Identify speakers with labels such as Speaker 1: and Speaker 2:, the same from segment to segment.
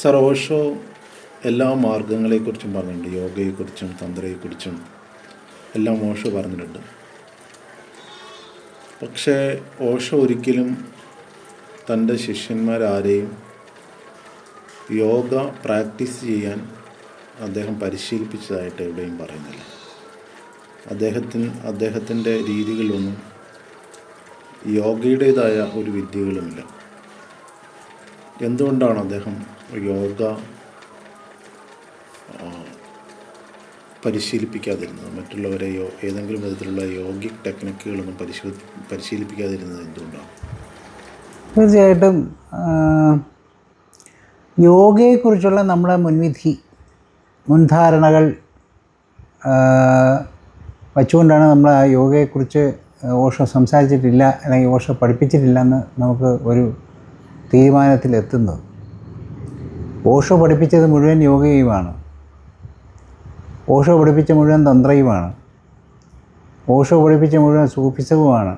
Speaker 1: Sir Osho എല്ലാ മാർഗങ്ങളെക്കുറിച്ചും പറഞ്ഞിട്ടുണ്ട്. യോഗയെക്കുറിച്ചും തന്ത്രയെക്കുറിച്ചും എല്ലാം ഓഷോ പറഞ്ഞിട്ടുണ്ട്. പക്ഷേ ഓഷോ ഒരിക്കലും തന്റെ ശിഷ്യന്മാരാരെയും യോഗ പ്രാക്ടീസ് ചെയ്യാൻ അദ്ദേഹം പരിശീലിപ്പിച്ചതായിട്ട് എവിടെയും പറയുന്നില്ല. അദ്ദേഹത്തിന് അദ്ദേഹത്തിന്റെ രീതികളൊന്നും യോഗയുടേതായ ഒരു വിദ്യകളുമില്ല. എന്തുകൊണ്ടാണ് അദ്ദേഹം യോഗ പരിശീലിപ്പിക്കാതിരുന്നത്? മറ്റുള്ളവരെ യോ ഏതെങ്കിലും വിധത്തിലുള്ള യോഗിക് ടെക്നിക്കുകളൊന്നും പരിശോധി പരിശീലിപ്പിക്കാതിരുന്നത് എന്തുകൊണ്ടാണ്?
Speaker 2: തീർച്ചയായിട്ടും യോഗയെക്കുറിച്ചുള്ള നമ്മുടെ മുൻവിധി മുൻധാരണകൾ വച്ചുകൊണ്ടാണ് നമ്മൾ ആ യോഗയെക്കുറിച്ച് ഓഷോ സംസാരിച്ചിട്ടില്ല അല്ലെങ്കിൽ ഓഷോ പഠിപ്പിച്ചിട്ടില്ല എന്ന് നമുക്ക് ഒരു തീരുമാനത്തിലെത്തുന്നത്. ഓഷോ പഠിപ്പിച്ചത് മുഴുവൻ യോഗയുമാണ്. ഓഷോ പഠിപ്പിച്ച മുഴുവൻ തന്ത്രയുമാണ്. ഓഷോ പഠിപ്പിച്ച മുഴുവൻ സൂഫിസവുമാണ്.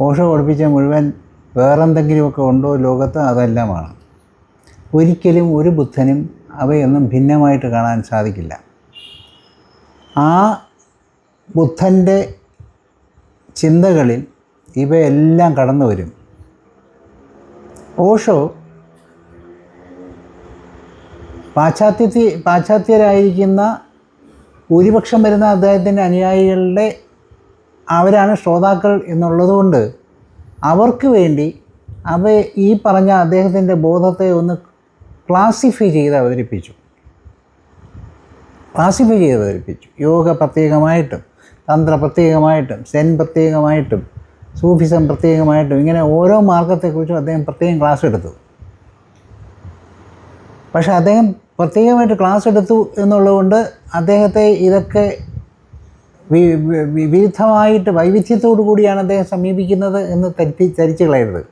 Speaker 2: ഓഷോ പഠിപ്പിച്ച മുഴുവൻ വേറെന്തെങ്കിലുമൊക്കെ ഉണ്ടോ ലോകത്ത് അതെല്ലാമാണ്. ഒരിക്കലും ഒരു ബുദ്ധനും അവയൊന്നും ഭിന്നമായിട്ട് കാണാൻ സാധിക്കില്ല. ആ ബുദ്ധന്റെ ചിന്തകളിൽ ഇവയെല്ലാം കടന്നു വരും ഓഷോ പാശ്ചാത്യ പാശ്ചാത്യരായിരിക്കുന്ന ഭൂരിപക്ഷം വരുന്ന അദ്ദേഹത്തിന്റെ അനുയായികളുടെ അവരാണ് ശ്രോതാക്കൾ എന്നുള്ളതുകൊണ്ട് അവർക്ക് വേണ്ടി അവ ഈ പറഞ്ഞ അദ്ദേഹത്തിന്റെ ബോധത്തെ ഒന്ന് ക്ലാസിഫൈ ചെയ്ത് അവതരിപ്പിച്ചു. ക്ലാസിഫൈ ചെയ്ത് അവതരിപ്പിച്ചു. യോഗ പ്രത്യേകമായിട്ടും തന്ത്ര പ്രത്യേകമായിട്ടും സെൻ പ്രത്യേകമായിട്ടും സൂഫിസം പ്രത്യേകമായിട്ടും ഇങ്ങനെ ഓരോ മാർഗത്തെക്കുറിച്ചും അദ്ദേഹം പ്രത്യേകം ക്ലാസ് എടുത്തു. പക്ഷേ അദ്ദേഹം പ്രത്യേകമായിട്ട് ക്ലാസ് എടുത്തു എന്നുള്ളതുകൊണ്ട് അദ്ദേഹത്തെ ഇതൊക്കെ വിവിധമായിട്ട് വൈവിധ്യത്തോടു കൂടിയാണ് അദ്ദേഹം സമീപിക്കുന്നത് എന്ന് തരിത്തി ധരിച്ചു കളയരുത്.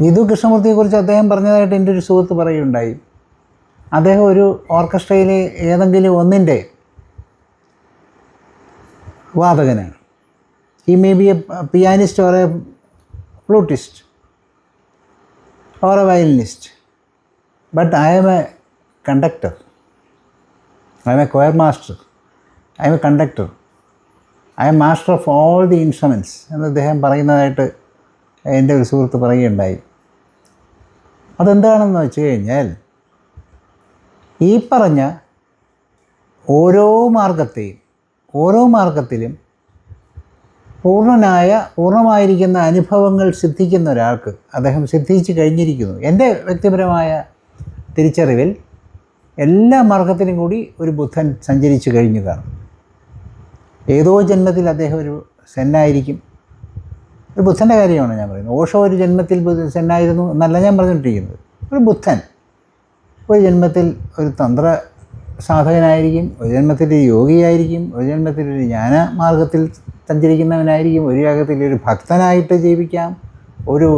Speaker 2: വിധു കൃഷ്ണമൂർത്തിയെക്കുറിച്ച് അദ്ദേഹം പറഞ്ഞതായിട്ട് എന്റെ ഒരു സുഹൃത്ത് പറയുകയുണ്ടായി. അദ്ദേഹം ഒരു ഓർക്കസ്ട്രയിലെ ഏതെങ്കിലും ഒന്നിന്റെ വാദകനാണ് he may be a pianist or a flutist or a violinist. But I am a conductor. I am a choir master. I am a conductor. I am master of all the instruments എന്ന് അദ്ദേഹം പറയുന്നതായിട്ട് എന്റെ ഒരു സുഹൃത്ത് പറയുകയുണ്ടായി അതെന്താണെന്ന് വെച്ച് കഴിഞ്ഞാൽ ഈ പറഞ്ഞ ഓരോ മാർഗത്തെയും ഓരോ മാർഗത്തിലും പൂർണനായ പൂർണമായിരിക്കുന്ന അനുഭവങ്ങൾ സിദ്ധിക്കുന്ന ഒരാൾക്ക് അദ്ദേഹം സിദ്ധിച്ച് കഴിഞ്ഞിരിക്കുന്നു. എന്റെ വ്യക്തിപരമായ തിരിച്ചറിവിൽ എല്ലാ മാർഗത്തിനും കൂടി ഒരു ബുദ്ധൻ സഞ്ചരിച്ചു കഴിഞ്ഞു ഏതോ ജന്മത്തിൽ അദ്ദേഹം ഒരു സെന്നായിരിക്കും. ഒരു ബുദ്ധന്റെ കാര്യമാണ് ഞാൻ പറയുന്നത്. ഓഷോ ഒരു ജന്മത്തിൽ സെന്നായിരുന്നു എന്നല്ല ഞാൻ പറഞ്ഞുകൊണ്ടിരിക്കുന്നത്. ഒരു ബുദ്ധൻ. ഒരു ജന്മത്തിൽ ഒരു തന്ത്ര സാധകനായിരിക്കും ഒരു ജന്മത്തിൽ യോഗിയായിരിക്കും ഒരു ജന്മത്തിൽ ഒരു ജ്ഞാന മാർഗത്തിൽ സഞ്ചരിക്കുന്നവനായിരിക്കും ഒരു യാഗത്തിൽ ഒരു ഭക്തനായിട്ട് ജീവിക്കാം ഒരു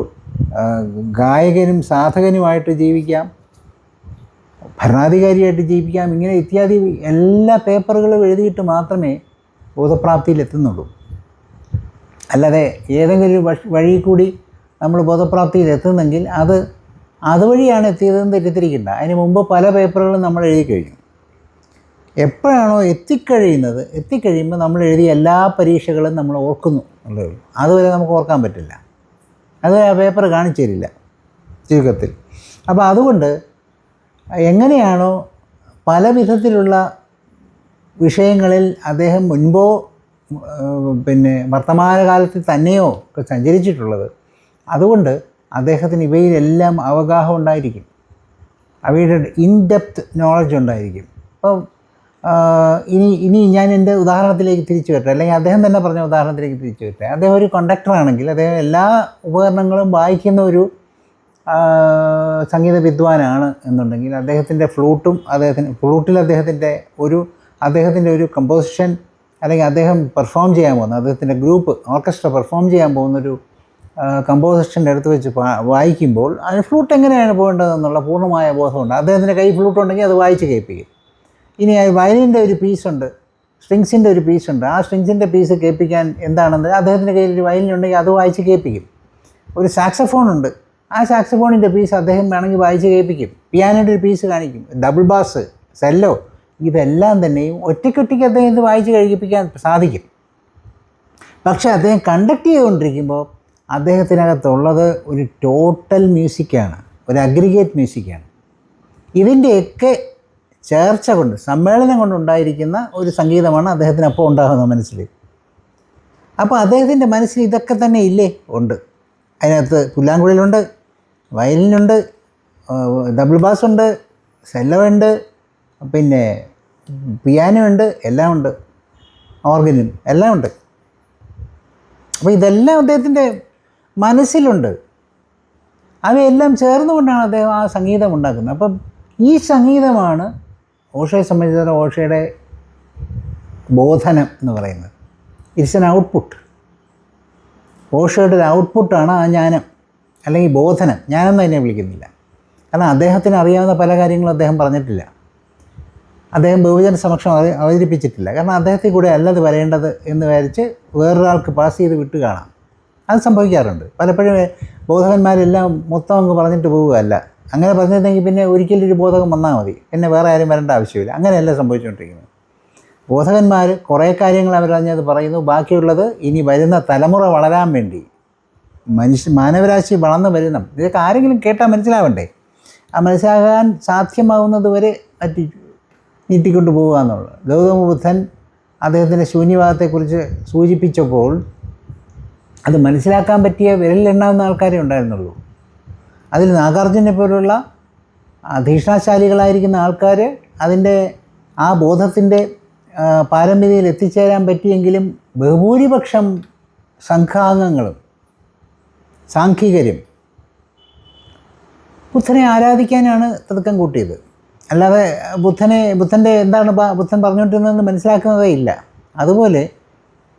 Speaker 2: ഗായകനും സാധകനുമായിട്ട് ജീവിക്കാം ഭരണാധികാരിയായിട്ട് ജീവിക്കാം ഇങ്ങനെ ഇത്യാദി എല്ലാ പേപ്പറുകളും എഴുതിയിട്ട് മാത്രമേ ബോധപ്രാപ്തിയിൽ എത്തുന്നുള്ളൂ. അല്ലാതെ ഏതെങ്കിലും ഒരു വഴി കൂടി നമ്മൾ ബോധപ്രാപ്തിയിൽ എത്തുന്നെങ്കിൽ അത് അതുവഴിയാണ് എത്തിയതെന്ന് തെറ്റിദ്ധരിക്കേണ്ട. അതിന് മുമ്പ് പല പേപ്പറുകളും നമ്മൾ എഴുതി കഴിഞ്ഞു. എപ്പോഴാണോ എത്തിക്കഴിയുന്നത് എത്തിക്കഴിയുമ്പോൾ നമ്മൾ എഴുതിയ എല്ലാ പരീക്ഷകളും നമ്മൾ ഓർക്കുന്നു. അതുവരെ നമുക്ക് ഓർക്കാൻ പറ്റില്ല. അത് ആ പേപ്പർ കാണിച്ചു തരില്ല ചുരുക്കത്തിൽ. അപ്പോൾ അതുകൊണ്ട് എങ്ങനെയാണോ പല വിധത്തിലുള്ള വിഷയങ്ങളിൽ അദ്ദേഹം മുൻപോ പിന്നെ വർത്തമാനകാലത്തിൽ തന്നെയോ ഒക്കെ സഞ്ചരിച്ചിട്ടുള്ളത്. അതുകൊണ്ട് അദ്ദേഹത്തിന് ഇവയിലെല്ലാം അവഗാഹം ഉണ്ടായിരിക്കും. അവയുടെ ഇൻഡെപ്ത് നോളജ് ഉണ്ടായിരിക്കും. അപ്പം ആ, ഇനി ഇനി ഞാൻ എന്റെ ഉദാഹരണത്തിലേക്ക് തിരിച്ചു വരട്ടെ. അല്ലെങ്കിൽ അദ്ദേഹം തന്നെ പറഞ്ഞ ഉദാഹരണത്തിലേക്ക് തിരിച്ചു വരട്ടെ. അദ്ദേഹം ഒരു കണ്ടക്ടറാണെങ്കിൽ അദ്ദേഹം എല്ലാ ഉപകരണങ്ങളും വായിക്കുന്ന ഒരു സംഗീത വിദ്വാനാണ് എന്നുണ്ടെങ്കിൽ അദ്ദേഹത്തിന്റെ ഫ്ലൂട്ടും അദ്ദേഹത്തിന് ഫ്ലൂട്ടിൽ അദ്ദേഹത്തിന്റെ ഒരു അദ്ദേഹത്തിന്റെ ഒരു കമ്പോസിഷൻ അല്ലെങ്കിൽ അദ്ദേഹം പെർഫോം ചെയ്യാൻ പോകുന്ന അദ്ദേഹത്തിന്റെ ഗ്രൂപ്പ് ഓർക്കസ്ട്ര പെർഫോം ചെയ്യാൻ പോകുന്നൊരു കമ്പോസിഷന്റെ അടുത്ത് വെച്ച് വായിക്കുമ്പോൾ അതിന് ഫ്ലൂട്ട് എങ്ങനെയാണ് പോകേണ്ടതെന്നുള്ള പൂർണമായ ബോധമുണ്ട്. അദ്ദേഹത്തിന്റെ കൈ ഫ്ലൂട്ട് ഉണ്ടെങ്കിൽ അത് വായിച്ച് കേൾപ്പിക്കും. ഇനി വയലിന്റെ ഒരു പീസുണ്ട് സ്ട്രിങ്സിന്റെ ഒരു പീസുണ്ട് ആ സ്ട്രിങ്സിന്റെ പീസ് കേൾപ്പിക്കാൻ എന്താണെന്ന് അദ്ദേഹത്തിന്റെ കയ്യിൽ ഒരു വയലിൻ ഉണ്ടെങ്കിൽ അത് വായിച്ച് കേൾപ്പിക്കും. ഒരു സാക്സഫോൺ ഉണ്ട്. ആ സാക്സഫോണിന്റെ പീസ് അദ്ദേഹം വേണമെങ്കിൽ വായിച്ച് കേൾപ്പിക്കും. പിയാനോയുടെ ഒരു പീസ് കാണിക്കും. ഡബിൾ ബാസ് സെല്ലോ ഇതെല്ലാം തന്നെയും ഒറ്റയ്ക്കൊറ്റയ്ക്ക് അദ്ദേഹം ഇത് വായിച്ച് കഴിപ്പിക്കാൻ സാധിക്കും. പക്ഷേ അദ്ദേഹം കണ്ടക്ട് ചെയ്തുകൊണ്ടിരിക്കുമ്പോൾ അദ്ദേഹത്തിനകത്തുള്ളത് ഒരു ടോട്ടൽ മ്യൂസിക്കാണ് ഒരു അഗ്രിഗേറ്റ് മ്യൂസിക്കാണ് ഇതിന്റെയൊക്കെ ചേർച്ച കൊണ്ട് സമ്മേളനം കൊണ്ടുണ്ടായിരിക്കുന്ന ഒരു സംഗീതമാണ് അദ്ദേഹത്തിന് അപ്പോൾ ഉണ്ടാകുന്നത് മനസ്സിൽ. അപ്പോൾ അദ്ദേഹത്തിന്റെ മനസ്സിൽ ഇതൊക്കെ തന്നെ ഇല്ലേ? ഉണ്ട്. അതിനകത്ത് പുല്ലാങ്കുഴലുണ്ട് വയലിനുണ്ട് ഡബിൾ ബാസ് ഉണ്ട് സെല്ലവുണ്ട് പിന്നെ പിയാനോ ഉണ്ട് എല്ലാം ഉണ്ട് ഓർഗനും എല്ലാം ഉണ്ട് അപ്പോൾ ഇതെല്ലാം അദ്ദേഹത്തിന്റെ മനസ്സിലുണ്ട്. അവയെല്ലാം ചേർന്നുകൊണ്ടാണ് അദ്ദേഹം ആ സംഗീതം ഉണ്ടാക്കുന്നത്. അപ്പം ഈ സംഗീതമാണ് ഓഷയെ സംബന്ധിച്ചിടത്തോളം ഓഷയുടെ ബോധനം എന്ന് പറയുന്നത്. ഇറ്റ്സ് എൻ ഔട്ട്പുട്ട് ഓഷയുടെ ഒരു ഔട്ട്പുട്ടാണ് ആ ജ്ഞാനം അല്ലെങ്കിൽ ബോധനം. ഞാനെന്ന് തന്നെ വിളിക്കുന്നില്ല. കാരണം അദ്ദേഹത്തിന് അറിയാവുന്ന പല കാര്യങ്ങളും അദ്ദേഹം പറഞ്ഞിട്ടില്ല. അദ്ദേഹം ബഹുജന സമക്ഷം അവ- അവതരിപ്പിച്ചിട്ടില്ല. കാരണം അദ്ദേഹത്തിൽ കൂടെ അല്ലത് വരേണ്ടത് എന്ന് വിചാരിച്ച് വേറൊരാൾക്ക് പാസ് ചെയ്ത് വിട്ട് കാണാം. അത് സംഭവിക്കാറുണ്ട്. പലപ്പോഴും ബോധവന്മാരെല്ലാം മൊത്തം അങ്ങ് പറഞ്ഞിട്ട് പോവുകയല്ല. അങ്ങനെ പറഞ്ഞിരുന്നെങ്കിൽ പിന്നെ ഒരിക്കലും ഒരു ബോധകം വന്നാൽ മതി. പിന്നെ വേറെ ആരും വരേണ്ട ആവശ്യമില്ല. അങ്ങനെയല്ല സംഭവിച്ചുകൊണ്ടിരിക്കുന്നത്. ബോധകന്മാർ കുറേ കാര്യങ്ങൾ അവരറിഞ്ഞത് പറയുന്നു. ബാക്കിയുള്ളത് ഇനി വരുന്ന തലമുറ വളരാൻ വേണ്ടി. മനുഷ്യ മാനവരാശി വളർന്നു വരുന്ന ഇതൊക്കെ ആരെങ്കിലും കേട്ടാൽ മനസ്സിലാവണ്ടേ? ആ മനസ്സിലാകാൻ സാധ്യമാവുന്നത് വരെ പറ്റി നീട്ടിക്കൊണ്ട് പോകുക എന്നുള്ളത്. ഗൗതമ ബുദ്ധൻ അദ്ദേഹത്തിന്റെ ശൂന്യവാദത്തെക്കുറിച്ച് സൂചിപ്പിച്ചപ്പോൾ അത് മനസ്സിലാക്കാൻ പറ്റിയ വിരലിലെണ്ണാവുന്ന ആൾക്കാരെ ഉണ്ടായിരുന്നുള്ളൂ. അതിൽ നാഗാർജുനെ പോലുള്ള അധീക്ഷണശാലികളായിരിക്കുന്ന ആൾക്കാർ അതിന്റെ ആ ബോധത്തിന്റെ പാരമ്പര്യയിൽ എത്തിച്ചേരാൻ പറ്റിയെങ്കിലും ബഹുഭൂരിപക്ഷം സംഘാംഗങ്ങളും സാംഖികരും ബുദ്ധനെ ആരാധിക്കാനാണ് തിടുക്കം കൂട്ടിയത്. അല്ലാതെ ബുദ്ധനെ ബുദ്ധന്റെ എന്താണ് ബുദ്ധൻ പറഞ്ഞുകൊണ്ടിരുന്നതെന്ന് മനസ്സിലാക്കുന്നതേ ഇല്ല. അതുപോലെ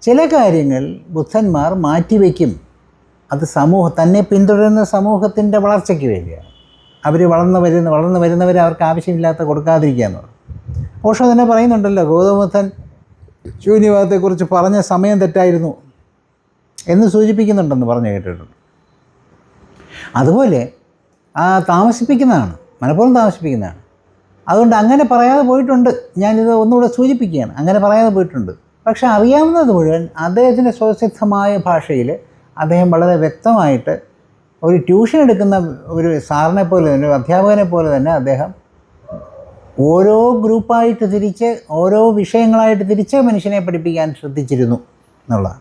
Speaker 2: ചില കാര്യങ്ങൾ ബുദ്ധന്മാർ മാറ്റിവെക്കും. അത് സമൂഹം തന്നെ പിന്തുടരുന്ന സമൂഹത്തിന്റെ വളർച്ചയ്ക്ക് വേണ്ടിയാണ്. അവർ വളർന്നു വരുന്ന വളർന്നു വരുന്നവർ അവർക്ക് ആവശ്യമില്ലാത്ത കൊടുക്കാതിരിക്കുക എന്നുള്ളത് ഓഷോ തന്നെ പറയുന്നുണ്ടല്ലോ ഗൗതമബുദ്ധൻ ശൂന്യവാദത്തെക്കുറിച്ച് പറഞ്ഞ സമയം തെറ്റായിരുന്നു എന്ന് സൂചിപ്പിക്കുന്നുണ്ടെന്ന് പറഞ്ഞു കേട്ടിട്ടുണ്ട്. അതുപോലെ ആ താമസിപ്പിക്കുന്നതാണ് മനഃപൂർവം താമസിപ്പിക്കുന്നതാണ്. അതുകൊണ്ട് അങ്ങനെ പറയാതെ പോയിട്ടുണ്ട്. ഞാനിത് ഒന്നുകൂടെ സൂചിപ്പിക്കുകയാണ്. അങ്ങനെ പറയാതെ പോയിട്ടുണ്ട്. പക്ഷേ അറിയാവുന്നത് മുഴുവൻ അദ്ദേഹത്തിന്റെ സ്വസിദ്ധമായ ഭാഷയിൽ അദ്ദേഹം വളരെ വ്യക്തമായിട്ട് ഒരു ട്യൂഷൻ എടുക്കുന്ന ഒരു സാറിനെ പോലെ തന്നെ ഒരു അധ്യാപകനെ പോലെ തന്നെ അദ്ദേഹം ഓരോ ഗ്രൂപ്പായിട്ട് തിരിച്ച് ഓരോ വിഷയങ്ങളായിട്ട് തിരിച്ച് മനുഷ്യനെ പഠിപ്പിക്കാൻ ശ്രദ്ധിച്ചിരുന്നു എന്നുള്ളതാണ്.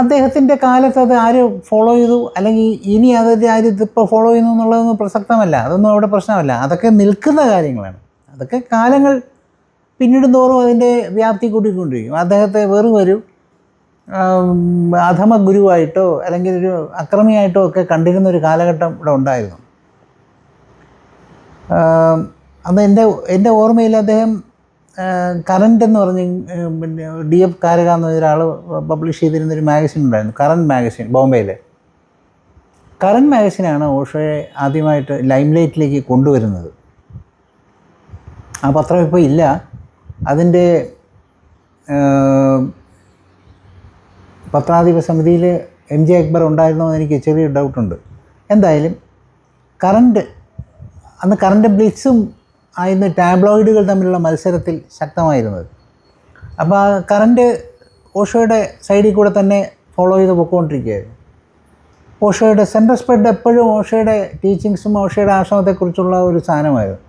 Speaker 2: അദ്ദേഹത്തിന്റെ കാലത്ത് അത് ആര് ഫോളോ ചെയ്തു? അല്ലെങ്കിൽ ഇനി അത് ആര് ഇതിപ്പോൾ ഫോളോ ചെയ്യുന്നു എന്നുള്ളതൊന്നും പ്രസക്തമല്ല. അതൊന്നും അവിടെ പ്രശ്നമല്ല. അതൊക്കെ നിൽക്കുന്ന കാര്യങ്ങളാണ്. അതൊക്കെ കാലങ്ങൾ പിന്നീട് തോറും അതിന്റെ വ്യാപ്തി കൂട്ടിക്കൊണ്ടിരിക്കും അദ്ദേഹത്തെ വെറും ഒരു അധമ ഗുരുവായിട്ടോ അല്ലെങ്കിൽ ഒരു അക്രമിയായിട്ടോ ഒക്കെ കണ്ടിരുന്ന ഒരു കാലഘട്ടം ഇവിടെ ഉണ്ടായിരുന്നു. അന്ന് എന്റെ എന്റെ ഓർമ്മയിൽ അദ്ദേഹം കറണ്ട് എന്ന് പറഞ്ഞ് പിന്നെ ഡി എഫ് കാരക എന്ന ഒരാൾ പബ്ലിഷ് ചെയ്തിരുന്നൊരു മാഗസിൻ ഉണ്ടായിരുന്നു കറണ്ട് മാഗസിൻ ബോംബെയിലെ. കറണ്ട് മാഗസിനാണ് ഓഷോയെ ആദ്യമായിട്ട് ലൈംലൈറ്റിലേക്ക് കൊണ്ടുവരുന്നത്. ആ പത്രം ഇപ്പോൾ ഇല്ല. അതിന്റെ പത്രാധിപ സമിതിയിൽ എം ജെ അക്ബർ ഉണ്ടായിരുന്നോ എന്ന് എനിക്ക് ചെറിയ ഡൗട്ടുണ്ട്. എന്തായാലും കറണ്ട് അന്ന് കറണ്ട് ബ്ലിറ്റ്സും ആയിരുന്നു ടാബ്ലോയിഡുകൾ തമ്മിലുള്ള മത്സരത്തിൽ ശക്തമായിരുന്നത്. അപ്പോൾ ആ കറണ്ട് ഓഷോയുടെ സൈഡിൽ കൂടെ തന്നെ ഫോളോ ചെയ്ത് പൊയ്ക്കൊണ്ടിരിക്കുകയായിരുന്നു ഓഷോയുടെ സെൻട്രൽ സ്പ്രെഡ് എപ്പോഴും ഓഷോയുടെ ടീച്ചിങ്സും ഓഷോയുടെ ആശ്രമത്തെക്കുറിച്ചുള്ള ഒരു സാധനമായിരുന്നു.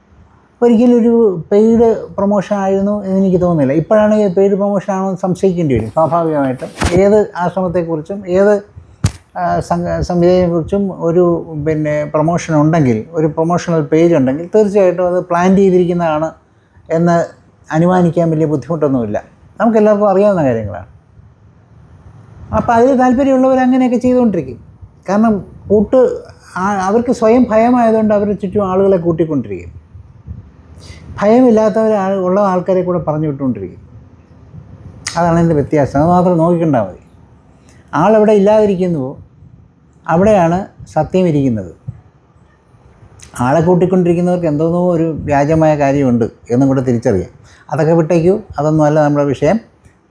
Speaker 2: ഒരിക്കലും ഒരു പെയ്ഡ് പ്രൊമോഷൻ ആയിരുന്നു എന്ന് എനിക്ക് തോന്നുന്നില്ല. ഇപ്പോഴാണ് പെയ്ഡ് പ്രൊമോഷൻ ആണോ എന്ന് സംശയിക്കേണ്ടി വരും. സ്വാഭാവികമായിട്ടും ഏത് ആശ്രമത്തെക്കുറിച്ചും ഏത് സംവിധാനത്തെക്കുറിച്ചും ഒരു പിന്നെ പ്രൊമോഷൻ ഉണ്ടെങ്കിൽ ഒരു പ്രൊമോഷണൽ പേജ് ഉണ്ടെങ്കിൽ തീർച്ചയായിട്ടും അത് പ്ലാൻ ചെയ്തിരിക്കുന്നതാണ് എന്ന് അനുമാനിക്കാൻ വലിയ ബുദ്ധിമുട്ടൊന്നുമില്ല. നമുക്കെല്ലാവർക്കും അറിയാവുന്ന കാര്യങ്ങളാണ്. അപ്പോൾ അതിൽ താല്പര്യമുള്ളവർ അങ്ങനെയൊക്കെ ചെയ്തുകൊണ്ടിരിക്കും. കാരണം കൂട്ട് അവർക്ക് സ്വയം ഭയമായതുകൊണ്ട് അവരുടെ ചുറ്റും ആളുകളെ കൂട്ടിക്കൊണ്ടിരിക്കും. ഭയമില്ലാത്തവർ ഉള്ള ആൾക്കാരെ കൂടെ പറഞ്ഞു വിട്ടുകൊണ്ടിരിക്കും. അതാണ് എന്റെ വ്യത്യാസം. അത് മാത്രം നോക്കിക്കണ്ടാൽ മതി. ആളെവിടെ ഇല്ലാതിരിക്കുന്നുവോ? അവിടെയാണ് സത്യം ഇരിക്കുന്നത്. ആളെ കൂട്ടിക്കൊണ്ടിരിക്കുന്നവർക്ക് എന്തോന്നോ ഒരു വ്യാജമായ കാര്യമുണ്ട് എന്നും കൂടെ തിരിച്ചറിയാം. അതൊക്കെ വിട്ടേക്കൂ. അതൊന്നുമല്ല നമ്മുടെ വിഷയം.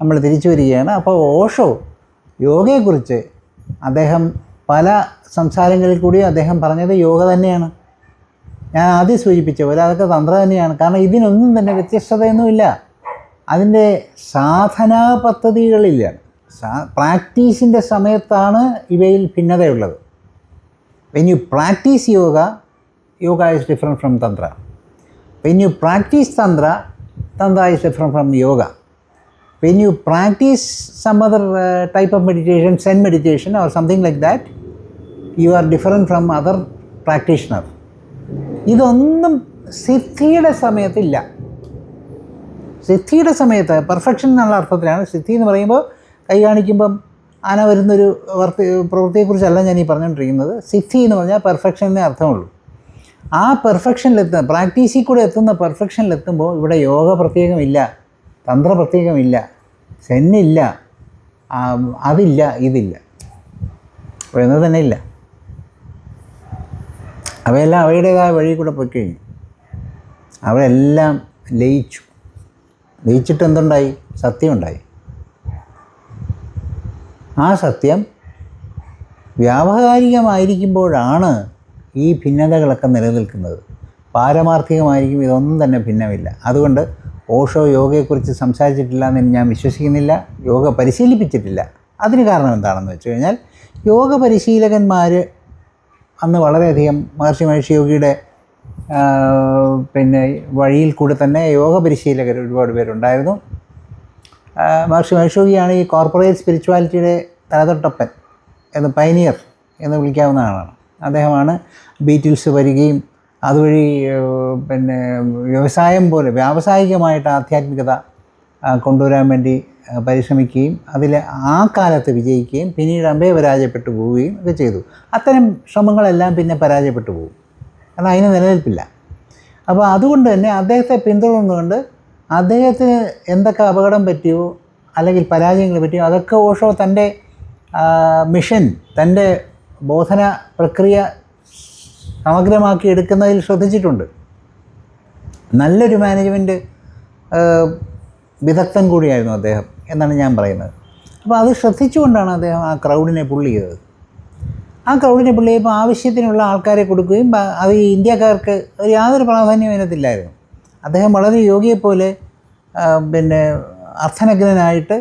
Speaker 2: നമ്മൾ തിരിച്ചു വരികയാണ്. അപ്പോൾ ഓഷോ യോഗയെക്കുറിച്ച് അദ്ദേഹം പല സംസാരങ്ങളിൽ കൂടി അദ്ദേഹം പറഞ്ഞത് യോഗ തന്നെയാണ്. ഞാൻ ആദ്യം സൂചിപ്പിച്ച പോലെ അതൊക്കെ തന്ത്രം തന്നെയാണ്. കാരണം ഇതിനൊന്നും തന്നെ വ്യത്യസ്തതയൊന്നുമില്ല. അതിന്റെ സാധനാ പദ്ധതികളില്ല. പ്രാക്ടീസിന്റെ സമയത്താണ് ഇവയിൽ ഭിന്നതയുള്ളത്. When you practise yoga yoga is different from tantra when you practise tantra tantra is different from yoga when you practise some other type of meditation Zen meditation or something like that you are different from other practitioner. ഇതൊന്നും സിദ്ധിയുടെ സമയത്തില്ല. സിദ്ധിയുടെ സമയത്ത് perfection എന്നുള്ള അർത്ഥത്തിലാണ് സിദ്ധി എന്ന് പറയുമ്പോൾ കൈ കാണിക്കുമ്പം ആന വരുന്നൊരു വർത്തി പ്രവൃത്തിയെക്കുറിച്ചല്ല ഞാൻ ഈ പറഞ്ഞുകൊണ്ടിരിക്കുന്നത്. സിദ്ധി എന്ന് പറഞ്ഞാൽ പെർഫെക്ഷൻ എന്നേ അർത്ഥമുള്ളൂ. ആ പെർഫെക്ഷനിലെത്തുന്ന പ്രാക്ടീസിൽ കൂടെ എത്തുന്ന പെർഫെക്ഷനിലെത്തുമ്പോൾ ഇവിടെ യോഗ പ്രത്യേകമില്ല തന്ത്ര പ്രത്യേകമില്ല സെന്നില്ല അതില്ല ഇതില്ല. എന്ന് തന്നെ ഇല്ല. അവയെല്ലാം അവയുടേതായ വഴി കൂടെ പോയി കഴിഞ്ഞു. അവരെല്ലാം ലയിച്ചു. ലയിച്ചിട്ട് എന്തുണ്ടായി? സത്യമുണ്ടായി. ആ സത്യം വ്യാവഹാരികമായിരിക്കുമ്പോഴാണ് ഈ ഭിന്നതകളൊക്കെ നിലനിൽക്കുന്നത്. പാരമാർത്ഥികമായിരിക്കും ഇതൊന്നും തന്നെ ഭിന്നമില്ല. അതുകൊണ്ട് ഓഷോ യോഗയെക്കുറിച്ച് സംസാരിച്ചിട്ടില്ല എന്ന് ഞാൻ വിശ്വസിക്കുന്നില്ല യോഗ പരിശീലിപ്പിച്ചിട്ടില്ല. അതിന് കാരണം എന്താണെന്ന് വെച്ച് കഴിഞ്ഞാൽ യോഗ പരിശീലകന്മാർ അന്ന് വളരെയധികം മഹർഷി മഹർഷി യോഗിയുടെ പിന്നെ വഴിയിൽ കൂടെ തന്നെ യോഗ പരിശീലകർ ഒരുപാട് പേരുണ്ടായിരുന്നു. മഹർഷി മഹർഷി യോഗിയാണ് ഈ കോർപ്പറേറ്റ് സ്പിരിച്വാലിറ്റിയുടെ തലതൊട്ടപ്പൻ എന്ന് പൈനിയർ എന്ന് വിളിക്കാവുന്ന ആളാണ്. അദ്ദേഹമാണ് ബീറ്റിൽസ് വരികയും അതുവഴി പിന്നെ വ്യവസായം പോലെ വ്യാവസായികമായിട്ട് ആധ്യാത്മികത കൊണ്ടുവരാൻ വേണ്ടി പരിശ്രമിക്കുകയും അതിൽ ആ കാലത്ത് വിജയിക്കുകയും പിന്നീട് അമ്പേ പരാജയപ്പെട്ടു പോവുകയും ഒക്കെ ചെയ്തു. അത്തരം ശ്രമങ്ങളെല്ലാം പിന്നെ പരാജയപ്പെട്ടു പോകും. കാരണം അതിന് നിലനിൽപ്പില്ല. അപ്പോൾ അതുകൊണ്ട് തന്നെ അദ്ദേഹത്തെ പിന്തുടർന്നുകൊണ്ട് അദ്ദേഹത്തിന് എന്തൊക്കെ അപകടം പറ്റിയോ അല്ലെങ്കിൽ പരാജയങ്ങൾ പറ്റിയോ അതൊക്കെ ഓഷോ തന്റെ മിഷൻ തന്റെ ബോധന പ്രക്രിയ സമഗ്രമാക്കി എടുക്കുന്നതിൽ ശ്രദ്ധിച്ചിട്ടുണ്ട്. നല്ലൊരു മാനേജ്മെന്റ് വിദഗ്ധൻ കൂടിയായിരുന്നു അദ്ദേഹം. എന്നാണ് ഞാൻ പറയുന്നത്. അപ്പോൾ അത് ശ്രദ്ധിച്ചുകൊണ്ടാണ് അദ്ദേഹം ആ ക്രൗഡിനെ പുള്ളി ചെയ്തത്. ആ ക്രൗഡിനെ പുള്ളി ചെയ്യുമ്പോൾ ആവശ്യത്തിനുള്ള ആൾക്കാരെ കൊടുക്കുകയും അത് ഈ ഇന്ത്യക്കാർക്ക് യാതൊരു പ്രാധാന്യവും അതിനകത്തില്ലായിരുന്നു. അദ്ദേഹം വളരെ യോഗിയെപ്പോലെ പിന്നെ അർത്ഥനഗ്നനായിട്ട്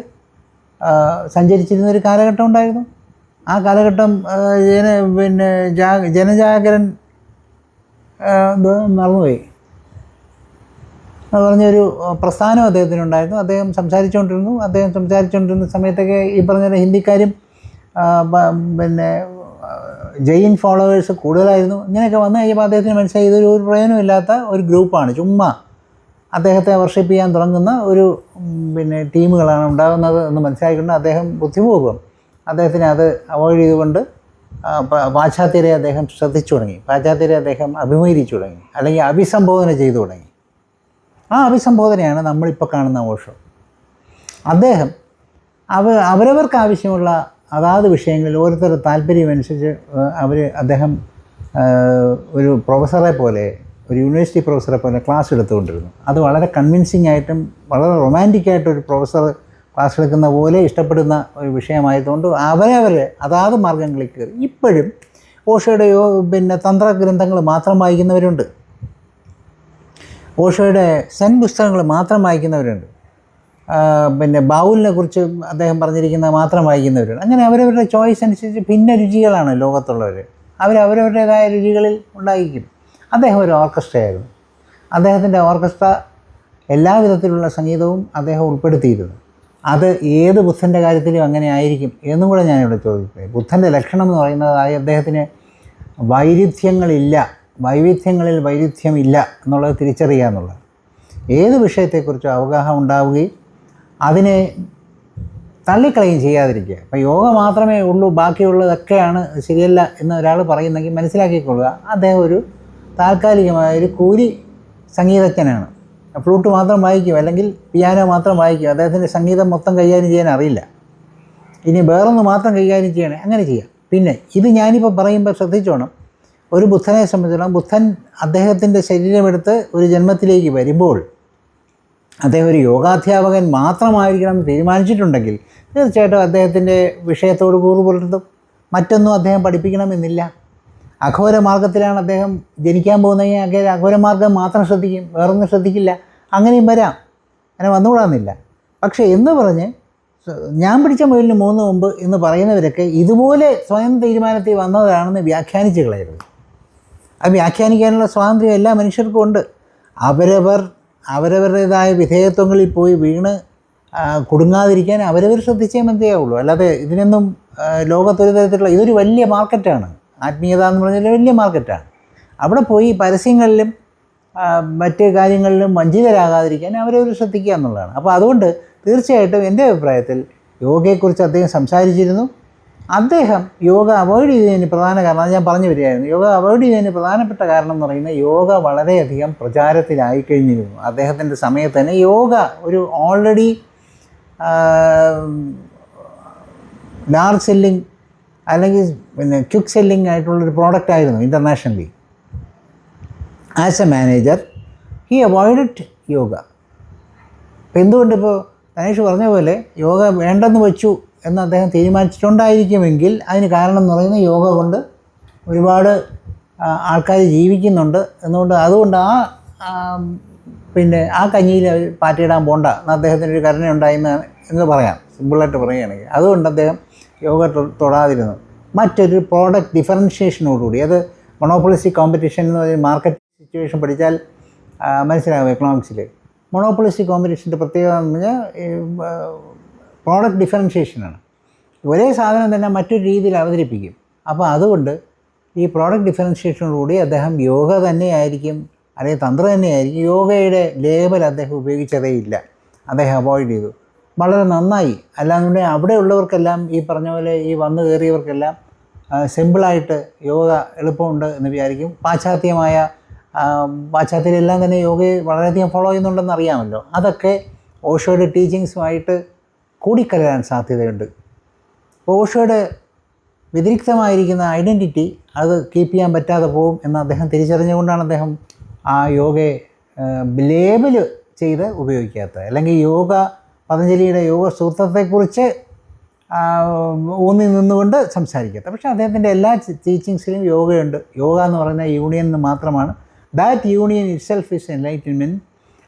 Speaker 2: സഞ്ചരിച്ചിരുന്ന ഒരു കാലഘട്ടം ഉണ്ടായിരുന്നു. ആ കാലഘട്ടം ജന പിന്നെ ജാ ജനജാഗരൻ മറന്നുപോയി. പറഞ്ഞൊരു പ്രസ്ഥാനം അദ്ദേഹത്തിനുണ്ടായിരുന്നു. അദ്ദേഹം സംസാരിച്ചുകൊണ്ടിരുന്നു. അദ്ദേഹം സംസാരിച്ചുകൊണ്ടിരുന്ന സമയത്തൊക്കെ ഈ പറഞ്ഞ ഹിന്ദിക്കാരും പിന്നെ ജെയിൻ ഫോളോവേഴ്സ് കൂടുതലായിരുന്നു. ഇങ്ങനെയൊക്കെ വന്നു കഴിയുമ്പോൾ അദ്ദേഹത്തിന് മനസ്സിലായി ഇതൊരു ഒരു പ്രയോജനമില്ലാത്ത ഒരു ഗ്രൂപ്പാണ്. ചുമ്മാ അദ്ദേഹത്തെ വർഷിപ്പ് ചെയ്യാൻ തുടങ്ങുന്ന ഒരു പിന്നെ ടീമുകളാണ് ഉണ്ടാകുന്നത് എന്ന് മനസ്സിലാക്കിക്കൊണ്ട് അദ്ദേഹം ബുദ്ധിപൂർവം അദ്ദേഹത്തിന് അത് അവോയ്ഡ് ചെയ്തുകൊണ്ട് പാശ്ചാത്യരെ അദ്ദേഹം ശ്രദ്ധിച്ചു തുടങ്ങി. പാശ്ചാത്യരെ അദ്ദേഹം അഭിമുഖീകരിച്ചു തുടങ്ങി. അല്ലെങ്കിൽ അഭിസംബോധന ചെയ്തു തുടങ്ങി. ആ അഭിസംബോധനയാണ് നമ്മളിപ്പോൾ കാണുന്ന ഓഷോ അദ്ദേഹം അവ അവരവർക്ക് ആവശ്യമുള്ള അതാത് വിഷയങ്ങളിൽ ഓരോരുത്തരുടെ താല്പര്യമനുസരിച്ച് അവർ അദ്ദേഹം ഒരു പ്രൊഫസറെ പോലെ ഒരു യൂണിവേഴ്സിറ്റി പ്രൊഫസറെ പോലെ ക്ലാസ് എടുത്തുകൊണ്ടിരുന്നു. അത് വളരെ കൺവിൻസിങ് ആയിട്ടും വളരെ റൊമാന്റിക് ആയിട്ട് ഒരു പ്രൊഫസർ ക്ലാസ് എടുക്കുന്ന പോലെ ഇഷ്ടപ്പെടുന്ന ഒരു വിഷയമായതുകൊണ്ട് അവരെ അവർ അതാത് മാർഗങ്ങളിൽ കയറി. ഇപ്പോഴും ഓഷയുടെയോ പിന്നെ തന്ത്രഗ്രന്ഥങ്ങൾ മാത്രം വായിക്കുന്നവരുണ്ട്. ഓഷോയുടെ സെൻ പുസ്തകങ്ങൾ മാത്രം വായിക്കുന്നവരുണ്ട്. പിന്നെ ബാവുലിനെ കുറിച്ച് അദ്ദേഹം പറഞ്ഞിരിക്കുന്ന മാത്രം വായിക്കുന്നവരുണ്ട്. അങ്ങനെ അവരവരുടെ ചോയ്സ് അനുസരിച്ച് ഭിന്ന രുചികളാണ് ലോകത്തുള്ളവർ അവർ അവരവരുടേതായ രുചികളിൽ ഉണ്ടായിരിക്കും. അദ്ദേഹം ഒരു ഓർക്കസ്ട്രയായിരുന്നു. അദ്ദേഹത്തിന്റെ ഓർക്കസ്ട്ര എല്ലാ വിധത്തിലുള്ള സംഗീതവും അദ്ദേഹം ഉൾപ്പെടുത്തിയിരുന്നു. അത് ഏത് ബുദ്ധന്റെ കാര്യത്തിലും അങ്ങനെ ആയിരിക്കും എന്നും കൂടെ ഞാനിവിടെ ചോദിക്കുന്നത് ബുദ്ധന്റെ ലക്ഷണം എന്ന് പറയുന്നത് അദ്ദേഹത്തിന് വൈരുദ്ധ്യങ്ങളില്ല. വൈവിധ്യങ്ങളിൽ വൈരുദ്ധ്യമില്ല എന്നുള്ളത് തിരിച്ചറിയുക എന്നുള്ളത്. ഏത് വിഷയത്തെക്കുറിച്ചും അവഗാഹം ഉണ്ടാവുകയും അതിനെ തള്ളിക്കളയും ചെയ്യാതിരിക്കുക. അപ്പം യോഗ മാത്രമേ ഉള്ളൂ ബാക്കിയുള്ളതൊക്കെയാണ് ശരിയല്ല എന്ന് ഒരാൾ പറയുന്നെങ്കിൽ മനസ്സിലാക്കിക്കൊള്ളുക. അദ്ദേഹം ഒരു താൽക്കാലികമായ ഒരു കൂലി സംഗീതജ്ഞനാണ്. ഫ്ലൂട്ട് മാത്രം വായിക്കും അല്ലെങ്കിൽ പിയാനോ മാത്രം വായിക്കും. അദ്ദേഹത്തിന്റെ സംഗീതം മൊത്തം കൈകാര്യം ചെയ്യാൻ അറിയില്ല. ഇനി വേറൊന്ന് മാത്രം കൈകാര്യം ചെയ്യണേ അങ്ങനെ ചെയ്യാം. പിന്നെ ഇത് ഞാനിപ്പോൾ പറയുമ്പോൾ ശ്രദ്ധിച്ചോണം. ഒരു ബുദ്ധനെ സംബന്ധിച്ചിടത്തോളം ബുദ്ധൻ അദ്ദേഹത്തിന്റെ ശരീരമെടുത്ത് ഒരു ജന്മത്തിലേക്ക് വരുമ്പോൾ അദ്ദേഹം ഒരു യോഗാധ്യാപകൻ മാത്രമായിരിക്കണം തീരുമാനിച്ചിട്ടുണ്ടെങ്കിൽ തീർച്ചയായിട്ടും അദ്ദേഹത്തിന്റെ വിഷയത്തോട് കൂറ് പുലർത്തും. മറ്റൊന്നും അദ്ദേഹം പഠിപ്പിക്കണമെന്നില്ല അഘോര മാർഗത്തിലാണ് അദ്ദേഹം ജനിക്കാൻ പോകുന്നതെങ്കിൽ അദ്ദേഹം അഘോര മാർഗം മാത്രം ശ്രദ്ധിക്കും വേറൊന്നും ശ്രദ്ധിക്കില്ല. അങ്ങനെയും വരാം. അങ്ങനെ വന്നുകൂടാന്നില്ല. പക്ഷേ എന്ന് പറഞ്ഞ് ഞാൻ പിടിച്ച മുയലിന് മൂന്ന് മുമ്പ് എന്ന് പറയുന്നവരൊക്കെ ഇതുപോലെ സ്വയം തീരുമാനത്തിൽ വന്നതാണെന്ന് വ്യാഖ്യാനിച്ചു കളയരുത്. അത് വ്യാഖ്യാനിക്കാനുള്ള സ്വാതന്ത്ര്യം എല്ലാ മനുഷ്യർക്കും ഉണ്ട്. അവരവർ അവരവരുടേതായ വിധേയത്വങ്ങളിൽ പോയി വീണ് കുടുങ്ങാതിരിക്കാൻ അവരവർ ശ്രദ്ധിച്ചേ മതിയാവുള്ളൂ. അല്ലാതെ ഇതിനൊന്നും ലോകത്തൊരു തരത്തിലുള്ള ഇതൊരു വലിയ മാർക്കറ്റാണ്. ആത്മീയത എന്ന് പറഞ്ഞാൽ വലിയ മാർക്കറ്റാണ്. അവിടെ പോയി പരസ്യങ്ങളിലും മറ്റ് കാര്യങ്ങളിലും വഞ്ചിതരാകാതിരിക്കാൻ അവരവർ ശ്രദ്ധിക്കുക എന്നുള്ളതാണ്. അപ്പോൾ അതുകൊണ്ട് തീർച്ചയായിട്ടും എന്റെ അഭിപ്രായത്തിൽ യോഗയെക്കുറിച്ച് അദ്ദേഹം സംസാരിച്ചിരുന്നു. അദ്ദേഹം യോഗ അവോയ്ഡ് ചെയ്തതിന് പ്രധാന കാരണം അത് ഞാൻ പറഞ്ഞു വരികയായിരുന്നു. യോഗ അവോയ്ഡ് ചെയ്തതിന് പ്രധാനപ്പെട്ട കാരണം എന്ന് പറയുന്നത് യോഗ വളരെയധികം പ്രചാരത്തിലായി കഴിഞ്ഞിരുന്നു. അദ്ദേഹത്തിന്റെ സമയത്ത് തന്നെ യോഗ ഒരു ഓൾറെഡി ലാർജ് സെല്ലിങ് അല്ലെങ്കിൽ പിന്നെ ക്വിക്ക് സെല്ലിംഗ് ആയിട്ടുള്ളൊരു പ്രോഡക്റ്റ് ആയിരുന്നു internationally as a manager he avoided yoga എന്തുകൊണ്ട് ഇപ്പോൾ തനേഷ് പറഞ്ഞ പോലെ യോഗ വേണ്ടെന്ന് വെച്ചു എന്ന് അദ്ദേഹം തീരുമാനിച്ചിട്ടുണ്ടായിരിക്കുമെങ്കിൽ അതിന് കാരണം എന്ന് പറയുന്നത് യോഗ കൊണ്ട് ഒരുപാട് ആൾക്കാർ ജീവിക്കുന്നുണ്ട് എന്നുകൊണ്ട് അതുകൊണ്ട് ആ പിന്നെ ആ കഞ്ഞിയിൽ പാറ്റിയിടാൻ പോണ്ട. എന്ന് അദ്ദേഹത്തിന് ഒരു കരുണ ഉണ്ടായിരുന്ന എന്ന് പറയാം. സിമ്പിളായിട്ട് പറയുകയാണെങ്കിൽ. അതുകൊണ്ട് അദ്ദേഹം യോഗ തൊടാതിരുന്നു. മറ്റൊരു പ്രോഡക്റ്റ് ഡിഫറൻഷിയേഷനോടുകൂടി അത് മൊണോപ്പൊളിസ്റ്റിക് കോമ്പറ്റീഷൻ എന്ന് പറയുന്ന മാർക്കറ്റ് സിറ്റുവേഷൻ പഠിച്ചാൽ മനസ്സിലാകും എക്കണോമിക്സിൽ മൊണോപ്പൊളിസ്റ്റിക് കോമ്പറ്റീഷന്റെ പ്രത്യേകത എന്ന് പറഞ്ഞാൽ പ്രോഡക്റ്റ് ഡിഫറൻഷിയേഷനാണ് ഒരേ സാധനം തന്നെ മറ്റൊരു രീതിയിൽ അവതരിപ്പിക്കും. അപ്പോൾ അതുകൊണ്ട് ഈ പ്രോഡക്റ്റ് ഡിഫറൻഷിയേഷനോടുകൂടി അദ്ദേഹം യോഗ തന്നെയായിരിക്കും അല്ലെങ്കിൽ തന്ത്രം തന്നെയായിരിക്കും യോഗയുടെ ലേബൽ അദ്ദേഹം ഉപയോഗിച്ചതേയില്ല അദ്ദേഹം അവോയ്ഡ് ചെയ്തു. വളരെ നന്നായി. അല്ലാന്നുണ്ടെങ്കിൽ അവിടെ ഉള്ളവർക്കെല്ലാം ഈ പറഞ്ഞ പോലെ ഈ വന്നു കയറിയവർക്കെല്ലാം സിമ്പിളായിട്ട് യോഗ എളുപ്പമുണ്ട് എന്ന് വിചാരിക്കും. പാശ്ചാത്യമായ പാശ്ചാത്യയിലെല്ലാം തന്നെ യോഗയെ വളരെയധികം ഫോളോ ചെയ്യുന്നുണ്ടെന്ന് അറിയാമല്ലോ. അതൊക്കെ ഓഷോയുടെ ടീച്ചിങ്സുമായിട്ട് കൂടിക്കലരാൻ സാധ്യതയുണ്ട്. ഓഷോയുടെ വ്യതിരിക്തമായിരിക്കുന്ന ഐഡന്റിറ്റി അത് കീപ്പ് ചെയ്യാൻ പറ്റാതെ പോകും എന്ന് അദ്ദേഹം തിരിച്ചറിഞ്ഞുകൊണ്ടാണ് അദ്ദേഹം ആ യോഗയെ ലേബൽ ചെയ്ത് ഉപയോഗിക്കാത്തത്. അല്ലെങ്കിൽ യോഗ പതഞ്ജലിയുടെ യോഗ സൂത്രത്തെക്കുറിച്ച് ഊന്നി നിന്നുകൊണ്ട് സംസാരിക്കാത്ത പക്ഷേ അദ്ദേഹത്തിന്റെ എല്ലാ ടീച്ചിങ്സിലും യോഗയുണ്ട്. യോഗ എന്ന് പറയുന്ന യൂണിയൻ മാത്രമാണ്. That union itself is enlightenment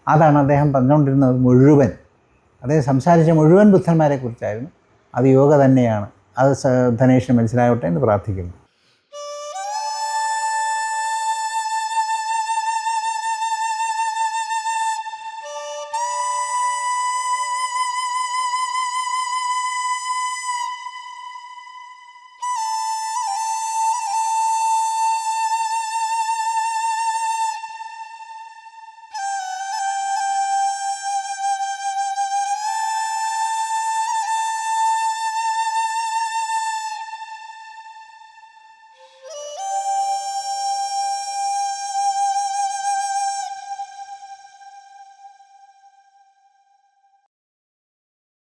Speaker 2: അതാണ് അദ്ദേഹം പറഞ്ഞുകൊണ്ടിരുന്നത് മുഴുവൻ. അദ്ദേഹം സംസാരിച്ച മുഴുവൻ ബുദ്ധന്മാരെക്കുറിച്ചായിരുന്നു. അത് യോഗ തന്നെയാണ്. അത് ധനേഷിന് മനസ്സിലാവട്ടെ എന്ന് പ്രാർത്ഥിക്കുന്നു.